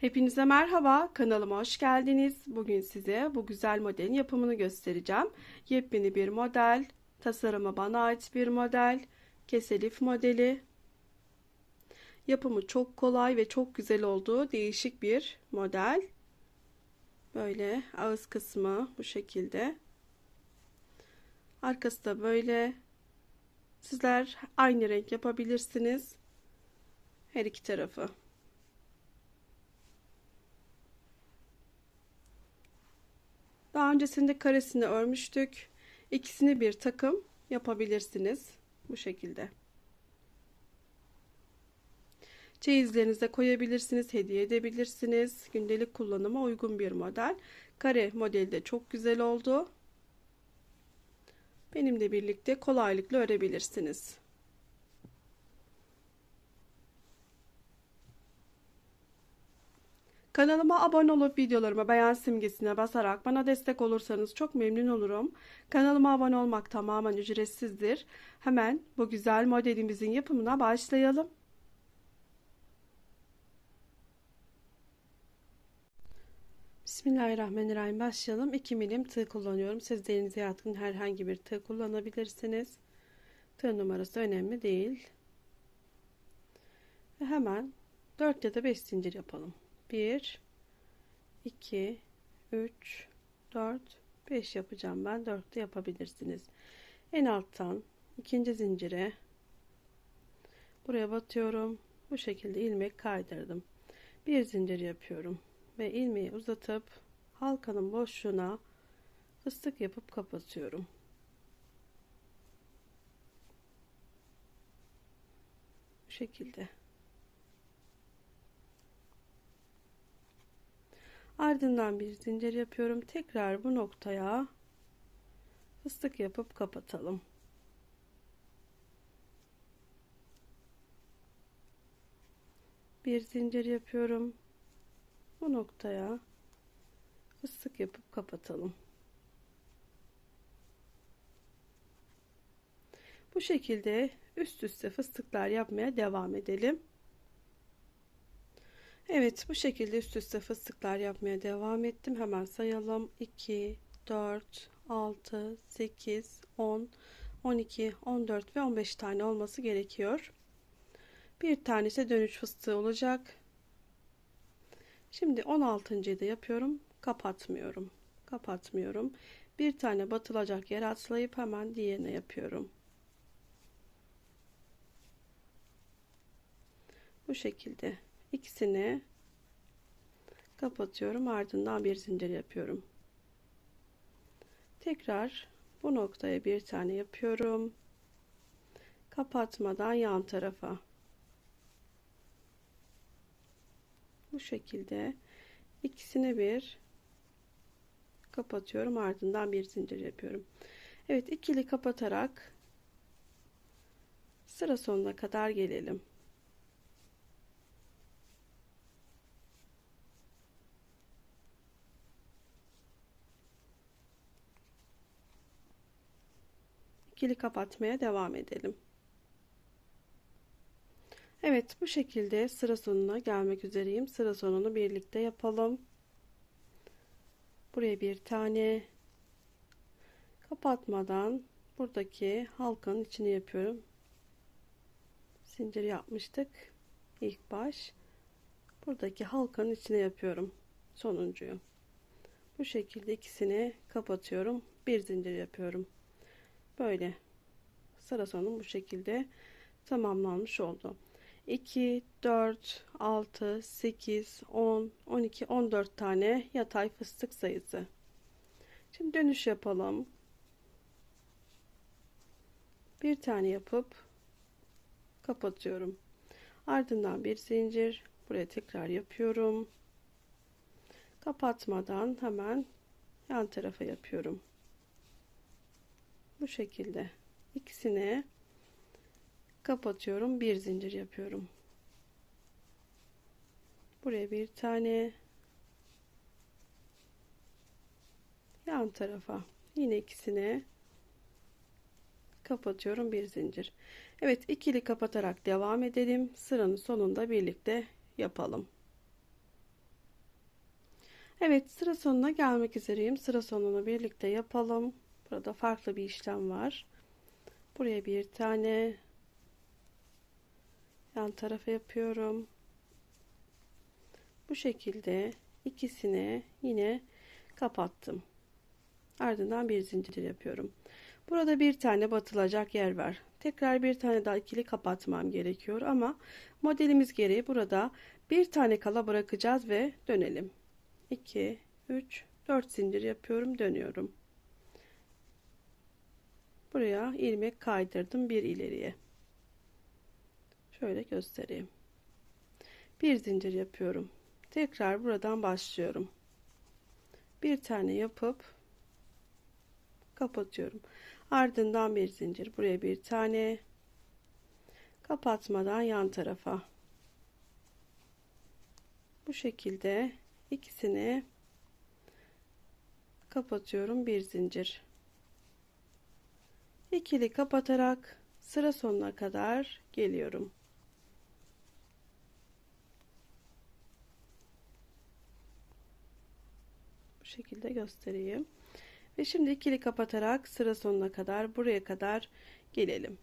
Hepinize merhaba, kanalıma hoş geldiniz. Bugün size bu güzel modelin yapımını göstereceğim. Yepyeni bir model, tasarımı bana ait bir model, keselif modeli. Yapımı çok kolay ve çok güzel olduğu değişik bir model. Böyle ağız kısmı bu şekilde. Arkası da böyle. Sizler aynı renk yapabilirsiniz. Her iki tarafı. Daha öncesinde karesini örmüştük. İkisini bir takım yapabilirsiniz. Bu şekilde. Çeyizlerinize koyabilirsiniz, hediye edebilirsiniz. Gündelik kullanıma uygun bir model. Kare modeli de çok güzel oldu. Benimle birlikte kolaylıkla örebilirsiniz. Kanalıma abone olup videolarıma beğen simgesine basarak bana destek olursanız çok memnun olurum. Kanalıma abone olmak tamamen ücretsizdir. Hemen bu güzel modelimizin yapımına başlayalım. Bismillahirrahmanirrahim başlayalım. 2 milim tığ kullanıyorum. Siz denize yatkın herhangi bir tığ kullanabilirsiniz. Tığ numarası önemli değil. Ve hemen 4 ya da 5 zincir yapalım. 1 2 3 4 5 yapacağım ben. 4 de yapabilirsiniz. En alttan ikinci zincire buraya batıyorum. Bu şekilde ilmek kaydırdım. Bir zincir yapıyorum ve ilmeği uzatıp halkanın boşluğuna fıstık yapıp kapatıyorum. Şekilde Ardından bir zincir yapıyorum. Tekrar bu noktaya fıstık yapıp kapatalım. Bir zincir yapıyorum. Bu noktaya fıstık yapıp kapatalım. Bu şekilde üst üste fıstıklar yapmaya devam edelim. Evet bu şekilde üst üste fıstıklar yapmaya devam ettim. Hemen sayalım. 2, 4, 6, 8, 10, 12, 14 ve 15 tane olması gerekiyor. Bir tanesi dönüş fıstığı olacak. Şimdi 16.yı da yapıyorum. Kapatmıyorum. Kapatmıyorum. Bir tane batılacak yer atlayıp hemen diğerine yapıyorum. Bu şekilde ikisini kapatıyorum. Ardından bir zincir yapıyorum. Tekrar bu noktaya bir tane yapıyorum. Kapatmadan yan tarafa. Bu şekilde ikisini bir kapatıyorum. Ardından bir zincir yapıyorum. Evet ikili kapatarak sıra sonuna kadar gelelim ikili kapatmaya devam edelim. Evet bu şekilde sıra sonuna gelmek üzereyim. Sıra sonunu birlikte yapalım. Buraya bir tane kapatmadan buradaki halkanın içini yapıyorum. Zincir yapmıştık. ilk baş. Buradaki halkanın içine yapıyorum. Sonuncuyu. Bu şekilde ikisini kapatıyorum. Bir zincir yapıyorum. Böyle sıra sonu bu şekilde tamamlanmış oldu. 2, 4, 6, 8, 10, 12, 14 tane yatay fıstık sayısı. Şimdi dönüş yapalım. Bir tane yapıp kapatıyorum. Ardından bir zincir buraya tekrar yapıyorum. Kapatmadan hemen yan tarafa yapıyorum bu şekilde ikisini kapatıyorum. Bir zincir yapıyorum. Buraya bir tane yan tarafa yine ikisini kapatıyorum. Bir zincir. Evet ikili kapatarak devam edelim. Sıranın sonunda birlikte yapalım. Evet sıra sonuna gelmek üzereyim. Sıra sonunu birlikte yapalım. Burada farklı bir işlem var. Buraya bir tane yan tarafa yapıyorum. Bu şekilde ikisini yine kapattım. Ardından bir zincir yapıyorum. Burada bir tane batılacak yer var. Tekrar bir tane daha ikili kapatmam gerekiyor ama modelimiz gereği burada bir tane kala bırakacağız ve dönelim. 2 3 4 zincir yapıyorum dönüyorum buraya ilmek kaydırdım bir ileriye. Şöyle göstereyim. Bir zincir yapıyorum. Tekrar buradan başlıyorum. Bir tane yapıp kapatıyorum. Ardından bir zincir buraya bir tane. Kapatmadan yan tarafa. Bu şekilde ikisini kapatıyorum bir zincir ikili kapatarak sıra sonuna kadar geliyorum. Bu şekilde göstereyim. Ve şimdi ikili kapatarak sıra sonuna kadar buraya kadar gelelim.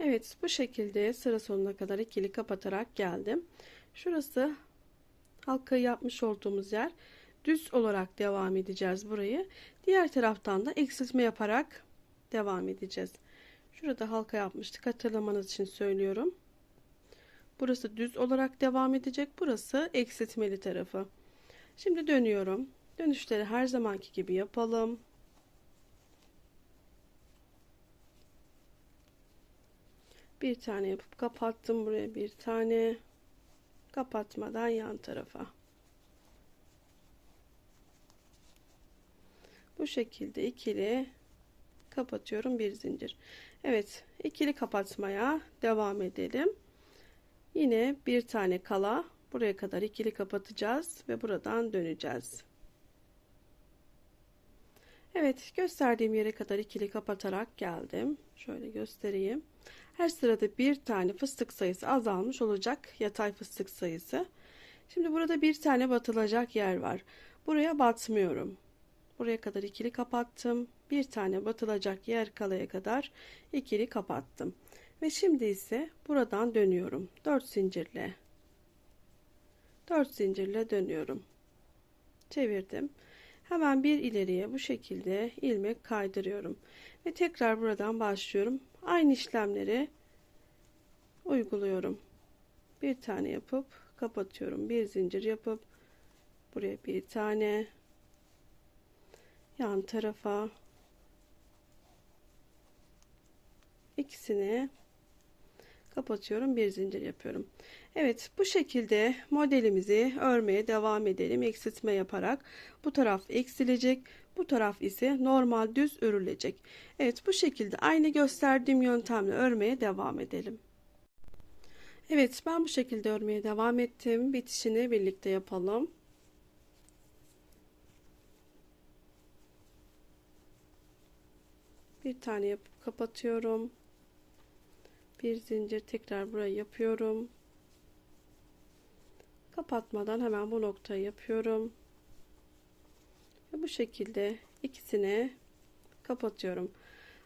Evet bu şekilde sıra sonuna kadar ikili kapatarak geldim. Şurası halka yapmış olduğumuz yer. Düz olarak devam edeceğiz burayı. Diğer taraftan da eksiltme yaparak devam edeceğiz. Şurada halka yapmıştık. Hatırlamanız için söylüyorum. Burası düz olarak devam edecek. Burası eksiltmeli tarafı. Şimdi dönüyorum. Dönüşleri her zamanki gibi yapalım. Bir tane yapıp kapattım buraya bir tane kapatmadan yan tarafa bu şekilde ikili kapatıyorum bir zincir Evet ikili kapatmaya devam edelim yine bir tane kala buraya kadar ikili kapatacağız ve buradan döneceğiz Evet gösterdiğim yere kadar ikili kapatarak geldim şöyle göstereyim her sırada bir tane fıstık sayısı azalmış olacak yatay fıstık sayısı. Şimdi burada bir tane batılacak yer var. Buraya batmıyorum. Buraya kadar ikili kapattım. Bir tane batılacak yer kalaya kadar ikili kapattım. Ve şimdi ise buradan dönüyorum. 4 zincirle. 4 zincirle dönüyorum. Çevirdim. Hemen bir ileriye bu şekilde ilmek kaydırıyorum. Ve tekrar buradan başlıyorum aynı işlemleri uyguluyorum bir tane yapıp kapatıyorum bir zincir yapıp buraya bir tane yan tarafa ikisini kapatıyorum bir zincir yapıyorum Evet bu şekilde modelimizi örmeye devam edelim eksiltme yaparak bu taraf eksilecek bu taraf ise normal düz örülecek. Evet bu şekilde aynı gösterdiğim yöntemle örmeye devam edelim. Evet ben bu şekilde örmeye devam ettim. Bitişini birlikte yapalım. Bir tane yapıp kapatıyorum. Bir zincir tekrar buraya yapıyorum. Kapatmadan hemen bu noktayı yapıyorum. Ve bu şekilde ikisini kapatıyorum.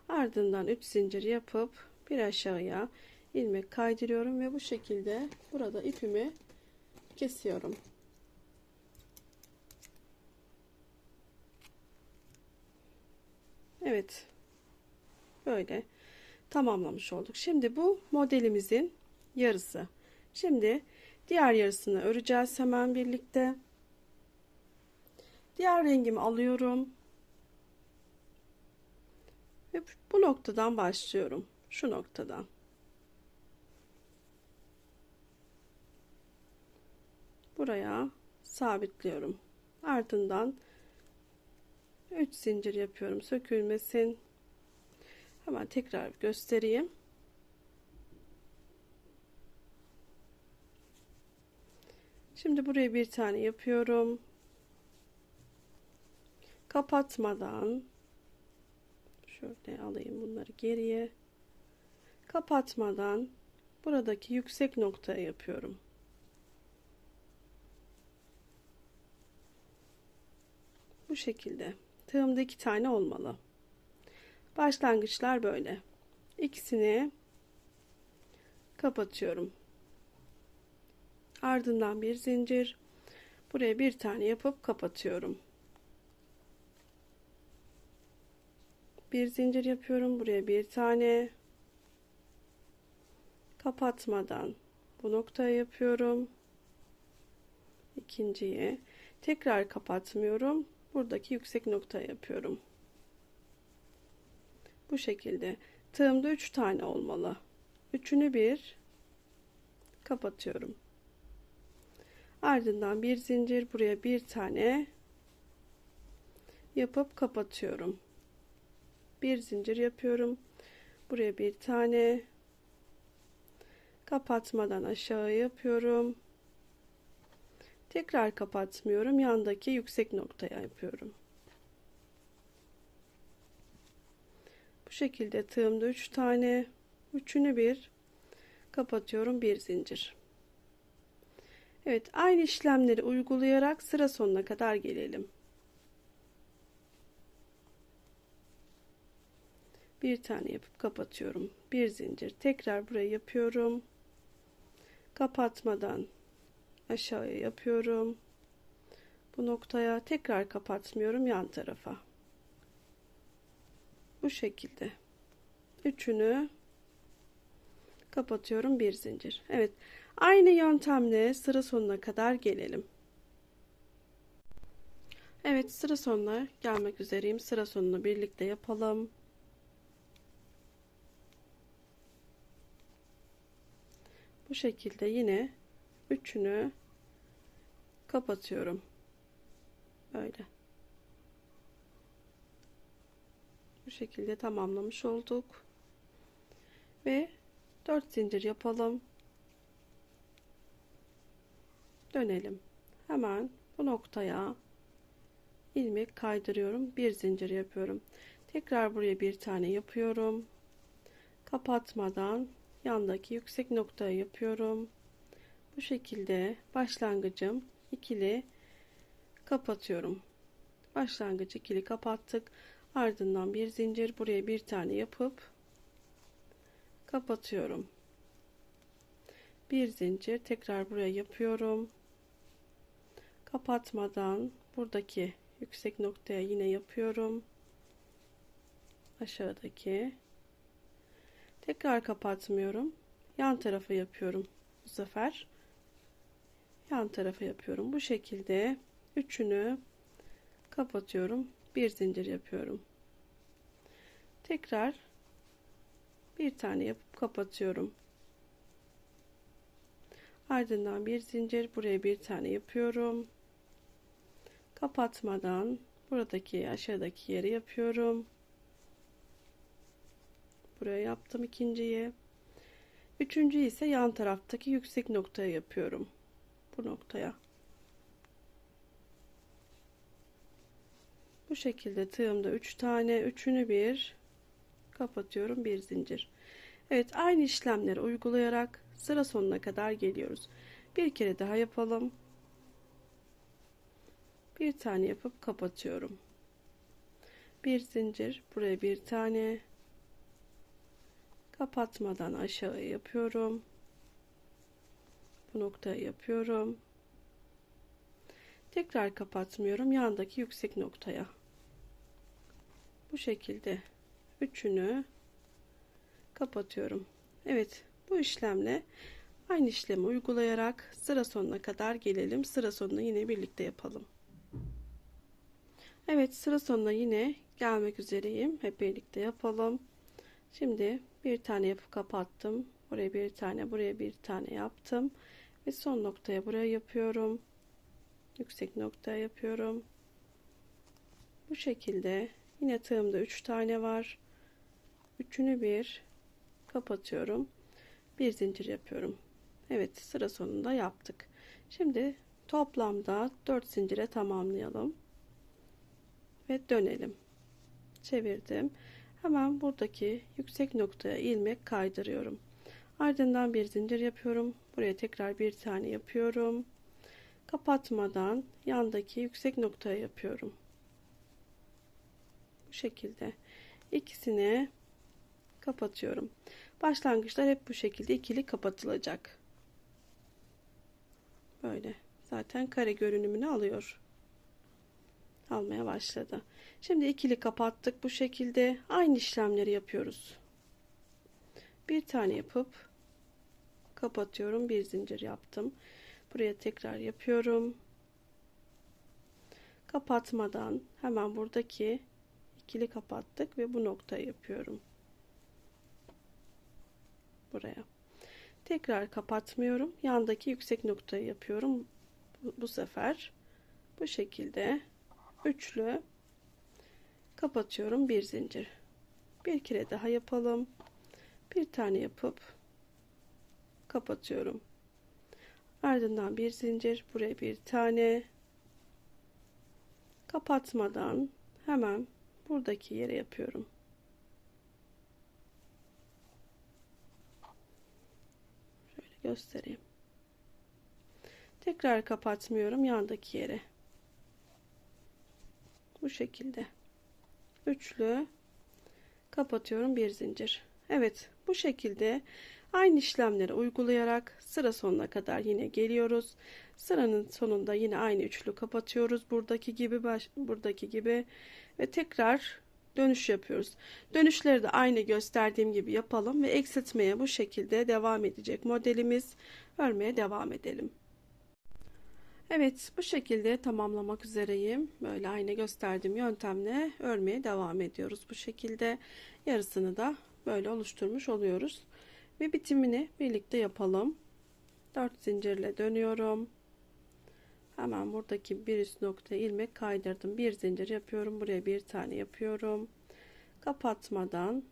Ardından 3 zincir yapıp bir aşağıya ilmek kaydırıyorum ve bu şekilde burada ipimi kesiyorum. Evet. Böyle tamamlamış olduk. Şimdi bu modelimizin yarısı. Şimdi diğer yarısını öreceğiz hemen birlikte. Diğer rengimi alıyorum. Ve bu noktadan başlıyorum. Şu noktadan. Buraya sabitliyorum. Ardından 3 zincir yapıyorum. Sökülmesin. Hemen tekrar göstereyim. Şimdi buraya bir tane yapıyorum kapatmadan şöyle alayım bunları geriye kapatmadan buradaki yüksek noktaya yapıyorum Bu şekilde. Tığımda iki tane olmalı. Başlangıçlar böyle. İkisini kapatıyorum. Ardından bir zincir. Buraya bir tane yapıp kapatıyorum. Bir zincir yapıyorum. Buraya bir tane kapatmadan bu noktaya yapıyorum. İkinciyi tekrar kapatmıyorum. Buradaki yüksek noktaya yapıyorum. Bu şekilde. Tığımda 3 tane olmalı. Üçünü bir kapatıyorum. Ardından bir zincir buraya bir tane yapıp kapatıyorum. Bir zincir yapıyorum. Buraya bir tane kapatmadan aşağı yapıyorum. Tekrar kapatmıyorum. Yandaki yüksek noktaya yapıyorum. Bu şekilde tığımda 3 tane, üçünü bir kapatıyorum. Bir zincir. Evet, aynı işlemleri uygulayarak sıra sonuna kadar gelelim. Bir tane yapıp kapatıyorum. Bir zincir. Tekrar buraya yapıyorum. Kapatmadan aşağıya yapıyorum. Bu noktaya tekrar kapatmıyorum yan tarafa. Bu şekilde. Üçünü kapatıyorum bir zincir. Evet. Aynı yöntemle sıra sonuna kadar gelelim. Evet sıra sonuna gelmek üzereyim. Sıra sonunu birlikte yapalım. Bu şekilde yine üçünü kapatıyorum. Böyle. Bu şekilde tamamlamış olduk. Ve 4 zincir yapalım. Dönelim. Hemen bu noktaya ilmek kaydırıyorum. Bir zincir yapıyorum. Tekrar buraya bir tane yapıyorum. Kapatmadan yandaki yüksek noktaya yapıyorum. Bu şekilde başlangıcım ikili kapatıyorum. Başlangıç ikili kapattık. Ardından bir zincir buraya bir tane yapıp kapatıyorum. Bir zincir tekrar buraya yapıyorum. Kapatmadan buradaki yüksek noktaya yine yapıyorum. Aşağıdaki tekrar kapatmıyorum. Yan tarafa yapıyorum bu sefer yan tarafa yapıyorum. Bu şekilde üçünü kapatıyorum. Bir zincir yapıyorum. Tekrar bir tane yapıp kapatıyorum. Ardından bir zincir buraya bir tane yapıyorum. Kapatmadan buradaki aşağıdaki yeri yapıyorum. Buraya yaptım ikinciyi. Üçüncü ise yan taraftaki yüksek noktaya yapıyorum bu noktaya. Bu şekilde tığımda 3 tane, üçünü bir kapatıyorum, bir zincir. Evet, aynı işlemleri uygulayarak sıra sonuna kadar geliyoruz. Bir kere daha yapalım. Bir tane yapıp kapatıyorum. Bir zincir, buraya bir tane kapatmadan aşağıya yapıyorum bu noktayı yapıyorum. Tekrar kapatmıyorum. Yandaki yüksek noktaya. Bu şekilde üçünü kapatıyorum. Evet bu işlemle aynı işlemi uygulayarak sıra sonuna kadar gelelim. Sıra sonunu yine birlikte yapalım. Evet sıra sonuna yine gelmek üzereyim. Hep birlikte yapalım. Şimdi bir tane yapıp kapattım. Buraya bir tane, buraya bir tane yaptım ve son noktaya buraya yapıyorum yüksek noktaya yapıyorum bu şekilde yine tığımda 3 tane var. Üçünü bir kapatıyorum. Bir zincir yapıyorum. Evet sıra sonunda yaptık. Şimdi toplamda 4 zincire tamamlayalım ve dönelim. Çevirdim. Hemen buradaki yüksek noktaya ilmek kaydırıyorum. Ardından bir zincir yapıyorum. Buraya tekrar bir tane yapıyorum. Kapatmadan yandaki yüksek noktaya yapıyorum Bu şekilde. İkisini kapatıyorum. Başlangıçlar hep bu şekilde ikili kapatılacak. Böyle. Zaten kare görünümünü alıyor. Almaya başladı. Şimdi ikili kapattık bu şekilde. Aynı işlemleri yapıyoruz. Bir tane yapıp kapatıyorum. Bir zincir yaptım. Buraya tekrar yapıyorum. Kapatmadan hemen buradaki ikili kapattık ve bu noktayı yapıyorum. Buraya. Tekrar kapatmıyorum. Yandaki yüksek noktayı yapıyorum. Bu, bu sefer bu şekilde üçlü kapatıyorum bir zincir. Bir kere daha yapalım. Bir tane yapıp kapatıyorum. Ardından bir zincir, buraya bir tane kapatmadan hemen buradaki yere yapıyorum. Şöyle göstereyim. Tekrar kapatmıyorum yandaki yere. Bu şekilde. Üçlü kapatıyorum bir zincir. Evet bu şekilde aynı işlemleri uygulayarak sıra sonuna kadar yine geliyoruz. Sıranın sonunda yine aynı üçlü kapatıyoruz. Buradaki gibi baş, buradaki gibi ve tekrar dönüş yapıyoruz. Dönüşleri de aynı gösterdiğim gibi yapalım ve eksiltmeye bu şekilde devam edecek modelimiz. Örmeye devam edelim. Evet bu şekilde tamamlamak üzereyim. Böyle aynı gösterdiğim yöntemle örmeye devam ediyoruz. Bu şekilde yarısını da böyle oluşturmuş oluyoruz. Ve bitimini birlikte yapalım. 4 zincirle dönüyorum. Hemen buradaki bir üst noktaya ilmek kaydırdım. Bir zincir yapıyorum. Buraya bir tane yapıyorum. Kapatmadan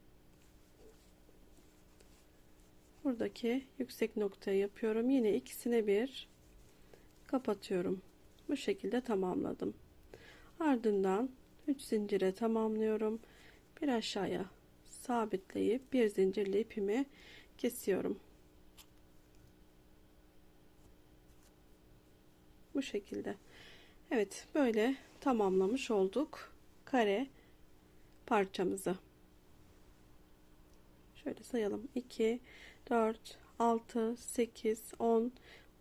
buradaki yüksek noktayı yapıyorum. Yine ikisine bir kapatıyorum. Bu şekilde tamamladım. Ardından 3 zincire tamamlıyorum. Bir aşağıya sabitleyip bir zincirle ipimi kesiyorum. Bu şekilde. Evet böyle tamamlamış olduk kare parçamızı. Şöyle sayalım. 2 4 6 8 10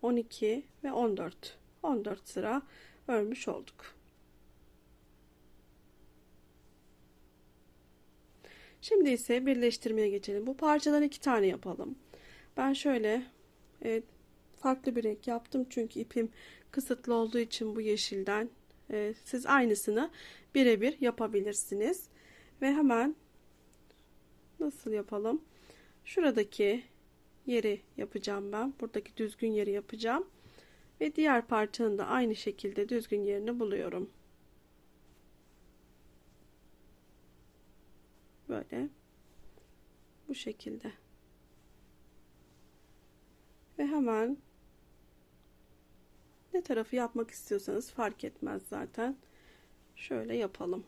12 ve 14. 14 sıra örmüş olduk. Şimdi ise birleştirmeye geçelim. Bu parçadan iki tane yapalım. Ben şöyle e, farklı bir renk yaptım çünkü ipim kısıtlı olduğu için bu yeşilden e, siz aynısını birebir yapabilirsiniz. Ve hemen nasıl yapalım? Şuradaki yeri yapacağım ben. Buradaki düzgün yeri yapacağım. Ve diğer parçanın da aynı şekilde düzgün yerini buluyorum. Böyle. Bu şekilde. Ve hemen ne tarafı yapmak istiyorsanız fark etmez zaten. Şöyle yapalım.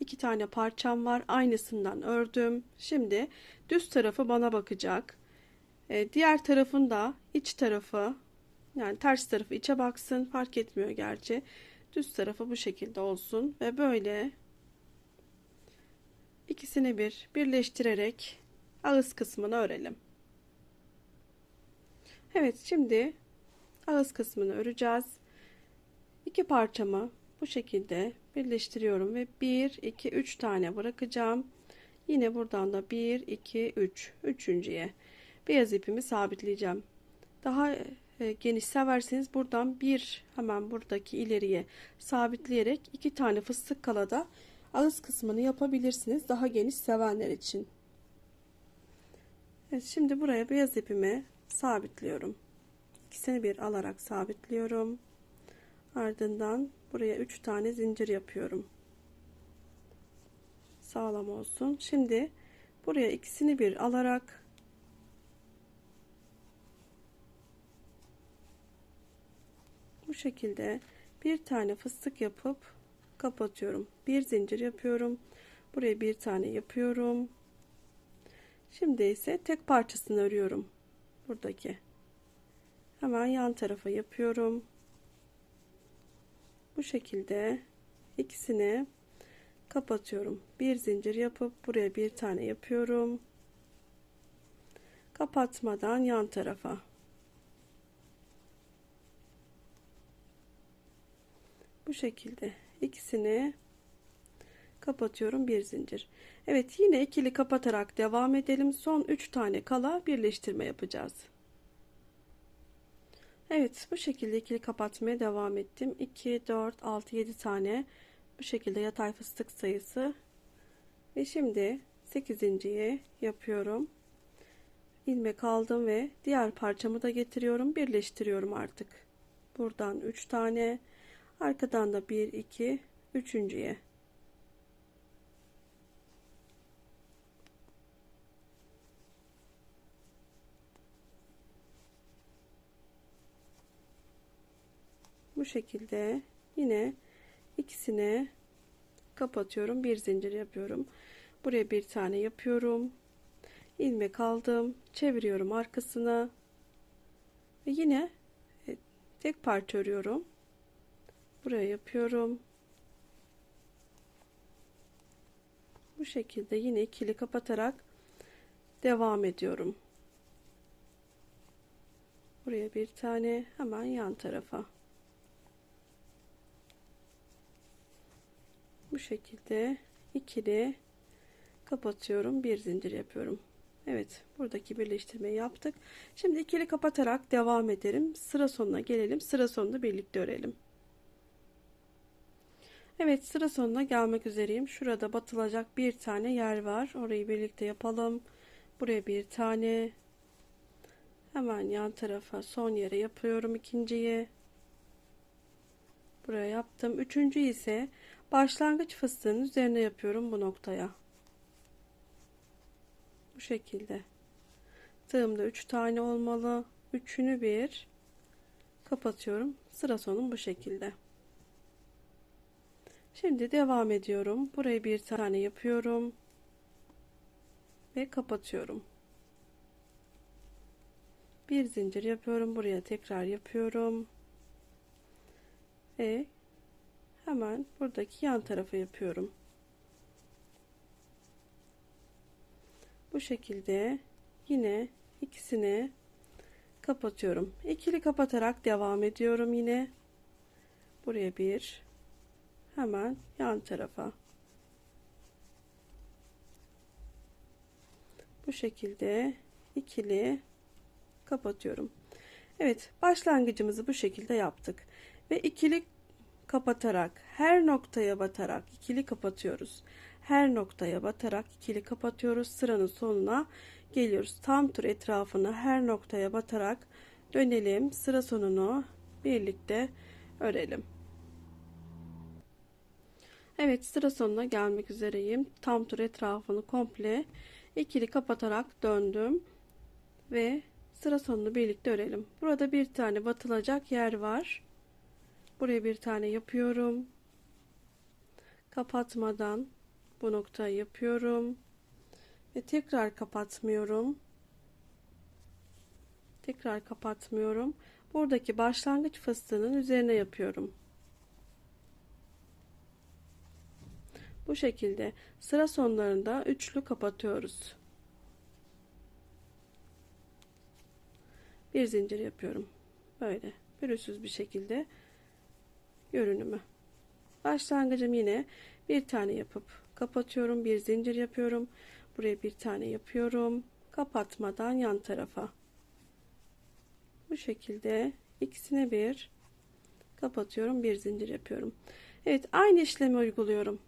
İki tane parçam var. Aynısından ördüm. Şimdi düz tarafı bana bakacak. Ee, diğer tarafın da iç tarafı yani ters tarafı içe baksın. Fark etmiyor gerçi. Düz tarafı bu şekilde olsun. Ve böyle ikisini bir birleştirerek ağız kısmını örelim. Evet şimdi ağız kısmını öreceğiz. İki parçamı bu şekilde birleştiriyorum ve 1 2 3 tane bırakacağım. Yine buradan da 1 2 3 üçüncüye beyaz ipimi sabitleyeceğim. Daha e, geniş severseniz buradan bir hemen buradaki ileriye sabitleyerek iki tane fıstık kalada ağız kısmını yapabilirsiniz. Daha geniş sevenler için. Evet, şimdi buraya beyaz ipimi sabitliyorum. İkisini bir alarak sabitliyorum. Ardından buraya 3 tane zincir yapıyorum. Sağlam olsun. Şimdi buraya ikisini bir alarak bu şekilde bir tane fıstık yapıp kapatıyorum. Bir zincir yapıyorum. Buraya bir tane yapıyorum. Şimdi ise tek parçasını örüyorum. Buradaki. Hemen yan tarafa yapıyorum bu şekilde ikisini kapatıyorum. Bir zincir yapıp buraya bir tane yapıyorum. Kapatmadan yan tarafa. Bu şekilde ikisini kapatıyorum bir zincir. Evet yine ikili kapatarak devam edelim. Son 3 tane kala birleştirme yapacağız. Evet bu şekilde ikili kapatmaya devam ettim. 2, 4, 6, 7 tane bu şekilde yatay fıstık sayısı. Ve şimdi 8.yi yapıyorum. ilmek aldım ve diğer parçamı da getiriyorum. Birleştiriyorum artık. Buradan 3 tane. Arkadan da 1, 2, üçüncüye. Bu şekilde yine ikisini kapatıyorum. Bir zincir yapıyorum. Buraya bir tane yapıyorum. ilmek aldım. Çeviriyorum arkasına. Ve yine e, tek parça örüyorum. Buraya yapıyorum. Bu şekilde yine ikili kapatarak devam ediyorum. Buraya bir tane hemen yan tarafa. Bu şekilde ikili kapatıyorum bir zincir yapıyorum. Evet buradaki birleştirmeyi yaptık. Şimdi ikili kapatarak devam edelim. Sıra sonuna gelelim sıra sonunda birlikte örelim. Evet sıra sonuna gelmek üzereyim. Şurada batılacak bir tane yer var. Orayı birlikte yapalım. Buraya bir tane. Hemen yan tarafa son yere yapıyorum ikinciyi. Buraya yaptım. Üçüncü ise başlangıç fıstığının üzerine yapıyorum bu noktaya. Bu şekilde. Tığımda 3 tane olmalı. Üçünü bir. Kapatıyorum. Sıra sonum bu şekilde. Şimdi devam ediyorum. Burayı bir tane yapıyorum. Ve kapatıyorum. Bir zincir yapıyorum. Buraya tekrar yapıyorum. Ve hemen buradaki yan tarafa yapıyorum. Bu şekilde yine ikisini kapatıyorum. İkili kapatarak devam ediyorum yine. Buraya bir hemen yan tarafa. Bu şekilde ikili kapatıyorum. Evet başlangıcımızı bu şekilde yaptık. Ve ikili kapatarak her noktaya batarak ikili kapatıyoruz. Her noktaya batarak ikili kapatıyoruz. Sıranın sonuna geliyoruz. Tam tur etrafını her noktaya batarak dönelim. Sıra sonunu birlikte örelim. Evet sıra sonuna gelmek üzereyim. Tam tur etrafını komple ikili kapatarak döndüm ve sıra sonunu birlikte örelim. Burada bir tane batılacak yer var. Buraya bir tane yapıyorum. Kapatmadan bu noktayı yapıyorum. Ve tekrar kapatmıyorum. Tekrar kapatmıyorum. Buradaki başlangıç fıstığının üzerine yapıyorum. Bu şekilde sıra sonlarında üçlü kapatıyoruz. Bir zincir yapıyorum. Böyle pürüzsüz bir şekilde görünümü. Başlangıcım yine bir tane yapıp kapatıyorum. Bir zincir yapıyorum. Buraya bir tane yapıyorum. Kapatmadan yan tarafa. Bu şekilde ikisine bir kapatıyorum. Bir zincir yapıyorum. Evet aynı işlemi uyguluyorum.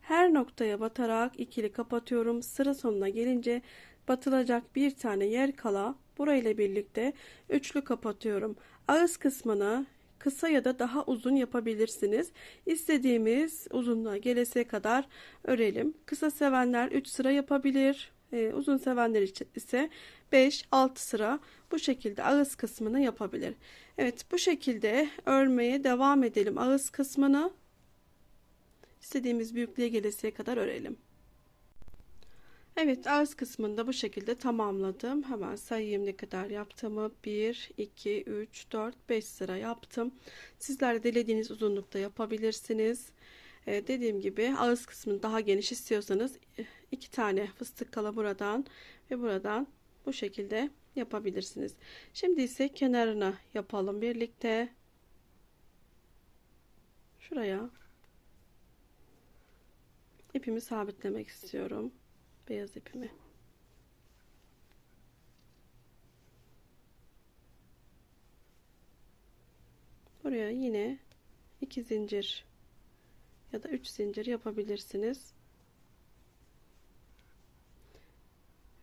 Her noktaya batarak ikili kapatıyorum. Sıra sonuna gelince batılacak bir tane yer kala burayla birlikte üçlü kapatıyorum. Ağız kısmını kısa ya da daha uzun yapabilirsiniz. İstediğimiz uzunluğa gelese kadar örelim. Kısa sevenler 3 sıra yapabilir. Ee, uzun sevenler ise 5-6 sıra bu şekilde ağız kısmını yapabilir. Evet bu şekilde örmeye devam edelim. Ağız kısmını istediğimiz büyüklüğe gelesiye kadar örelim. Evet ağız kısmında bu şekilde tamamladım. Hemen sayayım ne kadar yaptığımı. 1, 2, 3, 4, 5 sıra yaptım. Sizler de dilediğiniz uzunlukta yapabilirsiniz. Ee, dediğim gibi ağız kısmını daha geniş istiyorsanız eh, iki tane fıstık kala buradan ve buradan bu şekilde yapabilirsiniz. Şimdi ise kenarını yapalım birlikte. Şuraya ipimi sabitlemek istiyorum. Beyaz ipimi. Buraya yine iki zincir ya da üç zincir yapabilirsiniz.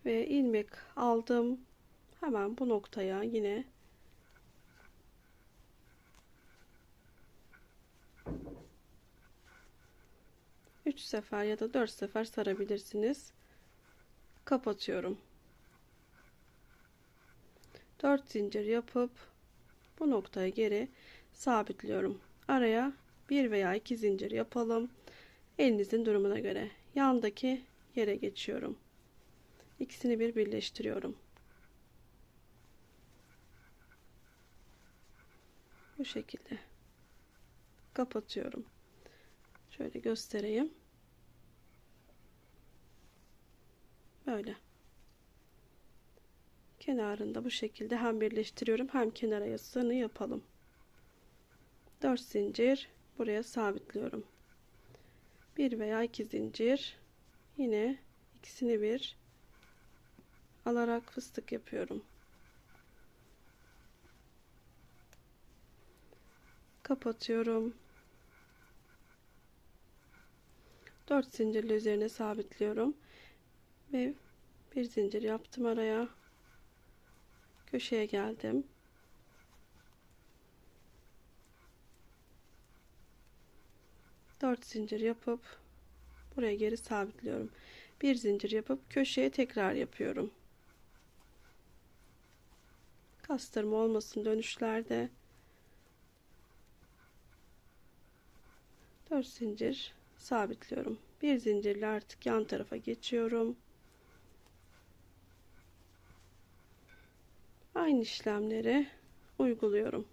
Ve ilmek aldım. Hemen bu noktaya yine üç sefer ya da dört sefer sarabilirsiniz. Kapatıyorum. Dört zincir yapıp bu noktaya geri sabitliyorum. Araya bir veya iki zincir yapalım. Elinizin durumuna göre yandaki yere geçiyorum. İkisini bir birleştiriyorum. Bu şekilde kapatıyorum. Şöyle göstereyim. Böyle. Kenarında bu şekilde hem birleştiriyorum hem kenara yasını yapalım. 4 zincir buraya sabitliyorum. 1 veya 2 zincir yine ikisini bir alarak fıstık yapıyorum. Kapatıyorum. 4 zincirle üzerine sabitliyorum ve bir zincir yaptım araya. Köşeye geldim. Dört zincir yapıp buraya geri sabitliyorum. Bir zincir yapıp köşeye tekrar yapıyorum. Kastırma olmasın dönüşlerde. 4 zincir sabitliyorum. Bir zincirle artık yan tarafa geçiyorum aynı işlemleri uyguluyorum.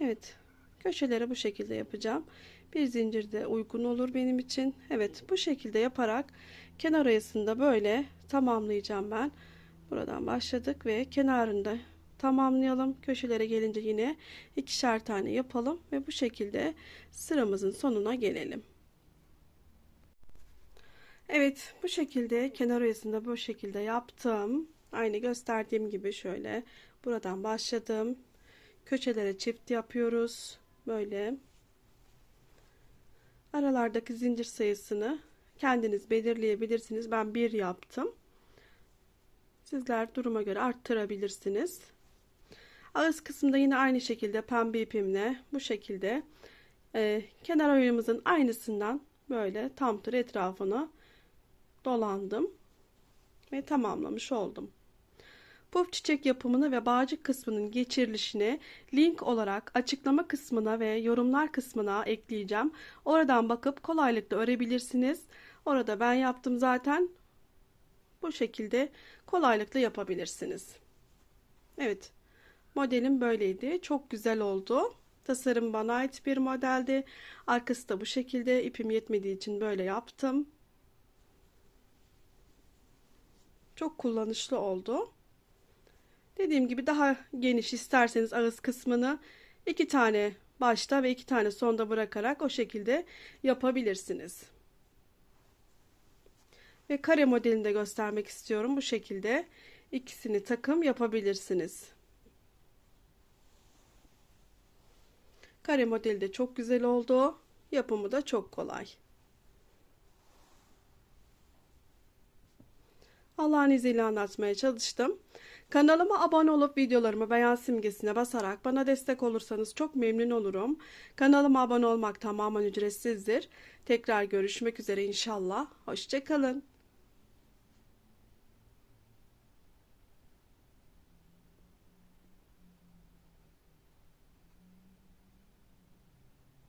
Evet köşeleri bu şekilde yapacağım. Bir zincir de uygun olur benim için. Evet bu şekilde yaparak kenar arasında böyle tamamlayacağım ben. Buradan başladık ve kenarında tamamlayalım. Köşelere gelince yine ikişer tane yapalım ve bu şekilde sıramızın sonuna gelelim Evet bu şekilde kenar arasında bu şekilde yaptım. Aynı gösterdiğim gibi şöyle buradan başladım. Köşelere çift yapıyoruz. Böyle. Aralardaki zincir sayısını kendiniz belirleyebilirsiniz. Ben bir yaptım. Sizler duruma göre arttırabilirsiniz. Ağız kısmında yine aynı şekilde pembe ipimle bu şekilde e, kenar oyumuzun aynısından böyle tam tır etrafını dolandım ve tamamlamış oldum. Puf çiçek yapımını ve bağcık kısmının geçirilişini link olarak açıklama kısmına ve yorumlar kısmına ekleyeceğim. Oradan bakıp kolaylıkla örebilirsiniz. Orada ben yaptım zaten. Bu şekilde kolaylıkla yapabilirsiniz. Evet. Modelim böyleydi. Çok güzel oldu. Tasarım bana ait bir modeldi. Arkası da bu şekilde. İpim yetmediği için böyle yaptım. Çok kullanışlı oldu. Dediğim gibi daha geniş isterseniz ağız kısmını iki tane başta ve iki tane sonda bırakarak o şekilde yapabilirsiniz. Ve kare modelini de göstermek istiyorum. Bu şekilde ikisini takım yapabilirsiniz. Kare modeli de çok güzel oldu. Yapımı da çok kolay. Allah'ın izniyle anlatmaya çalıştım. Kanalıma abone olup videolarımı beğen simgesine basarak bana destek olursanız çok memnun olurum. Kanalıma abone olmak tamamen ücretsizdir. Tekrar görüşmek üzere inşallah. Hoşçakalın.